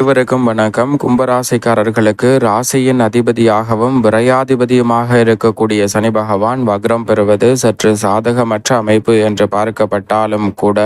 அனைவருக்கும் வணக்கம். கும்பராசிக்காரர்களுக்கு ராசியின் அதிபதியாகவும் விரையாதிபதியுமாக இருக்கக்கூடிய சனி பகவான் வக்ரம் பெறுவது சற்று சாதகமற்ற அமைப்பு என்று பார்க்கப்பட்டாலும் கூட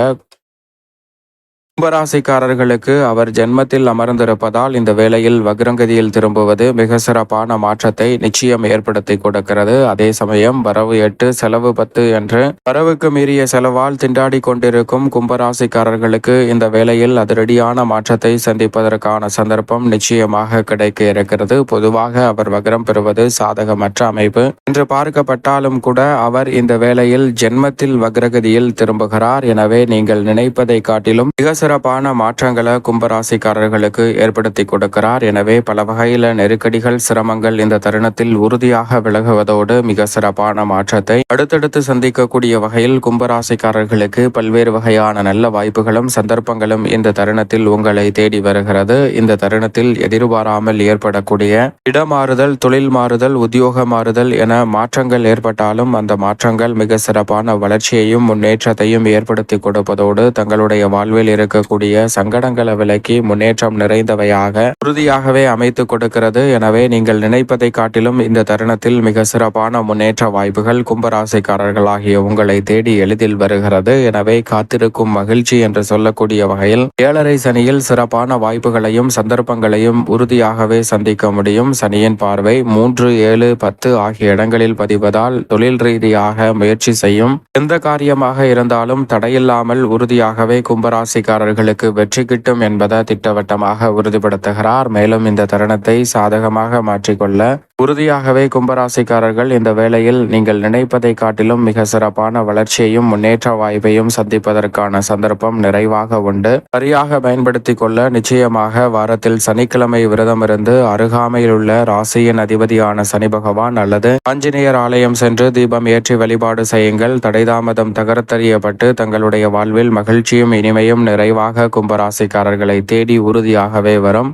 கும்பராசிக்காரர்களுக்கு அவர் ஜென்மத்தில் அமர்ந்திருப்பதால் இந்த வேளையில் வக்ரங்கதியில் திரும்புவது மிக சிறப்பான மாற்றத்தை நிச்சயம் ஏற்படுத்தி கொடுக்கிறது. அதே சமயம் வரவு எட்டு செலவு பத்து என்று வரவுக்கு மீறிய செலவால் திண்டாடி கொண்டிருக்கும் கும்பராசிக்காரர்களுக்கு இந்த வேளையில் அதிரடியான மாற்றத்தை சந்திப்பதற்கான சந்தர்ப்பம் நிச்சயமாக கிடைக்க இருக்கிறது. பொதுவாக அவர் வக்ரம் பெறுவது சாதகமற்ற அமைப்பு. என்று பார்க்கப்பட்டாலும் கூட அவர் இந்த வேளையில் ஜென்மத்தில் வக்ரகதியில் திரும்புகிறார். எனவே நீங்கள் நினைப்பதை காட்டிலும் மிக சிறப்பான மாற்றங்களை கும்பராசிக்காரர்களுக்கு ஏற்படுத்தி கொடுக்கிறார். எனவே பல வகையில நெருக்கடிகள் சிரமங்கள் இந்த தருணத்தில் உறுதியாக விலகுவதோடு மிக சிறப்பான மாற்றத்தை அடுத்தடுத்து சந்திக்கக்கூடிய வகையில் கும்பராசிக்காரர்களுக்கு பல்வேறு வகையான நல்ல வாய்ப்புகளும் சந்தர்ப்பங்களும் இந்த தருணத்தில் உங்களை தேடி வருகிறது. இந்த தருணத்தில் எதிர்பாராமல் ஏற்படக்கூடிய இடமாறுதல் தொழில் மாறுதல் உத்தியோக மாறுதல் என மாற்றங்கள் ஏற்பட்டாலும் அந்த மாற்றங்கள் மிக சிறப்பான வளர்ச்சியையும் முன்னேற்றத்தையும் ஏற்படுத்தி கொடுப்பதோடு தங்களுடைய வாழ்வில் இருக்க இருக்கக்கூடிய சங்கடங்களை விலக்கி முன்னேற்றம் நிறைந்தவையாக உறுதியாகவே அமைத்து கொடுக்கிறது. எனவே நீங்கள் நினைப்பதை காட்டிலும் இந்த தருணத்தில் மிக சிறப்பான முன்னேற்ற வாய்ப்புகள் கும்பராசிக்காரர்களாகிய உங்களை தேடி எளிதில் வருகிறது. எனவே காத்திருக்கும் மகிழ்ச்சி என்று சொல்லக்கூடிய வகையில் ஏழரை சனியில் சிறப்பான வாய்ப்புகளையும் சந்தர்ப்பங்களையும் உறுதியாகவே சந்திக்க முடியும். சனியின் பார்வை மூன்று ஏழு பத்து ஆகிய இடங்களில் பதிவதால் தொழில் ரீதியாக முயற்சி செய்யும். எந்த காரியமாக இருந்தாலும் தடையில்லாமல் உறுதியாகவே கும்பராசிக்கார அவர்களுக்கு வெற்றி கிட்டும் என்பதை திட்டவட்டமாக உறுதிப்படுத்துகிறார். மேலும் இந்த தருணத்தை சாதகமாக மாற்றிக்கொள்ள உறுதியாகவே கும்பராசிக்காரர்கள் இந்த வேளையில் நீங்கள் நினைப்பதை காட்டிலும் மிக சிறப்பான வளர்ச்சியையும் முன்னேற்ற வாய்ப்பையும் சந்திப்பதற்கான சந்தர்ப்பம் நிறைவாக உண்டு. சரியாக பயன்படுத்திக் கொள்ள நிச்சயமாக வாரத்தில் சனிக்கிழமை விரதமிருந்து அருகாமையில் உள்ள ராசியின் அதிபதியான சனி பகவான் அல்லது ஆஞ்சநேயர் ஆலயம் சென்று தீபம் ஏற்றி வழிபாடு செய்யுங்கள். தடைதாமதம் தகர்த்தறியப்பட்டு தங்களுடைய வாழ்வில் மகிழ்ச்சியும் இனிமையும் நிறைவாக கும்பராசிக்காரர்களை தேடி உறுதியாகவே வரும்.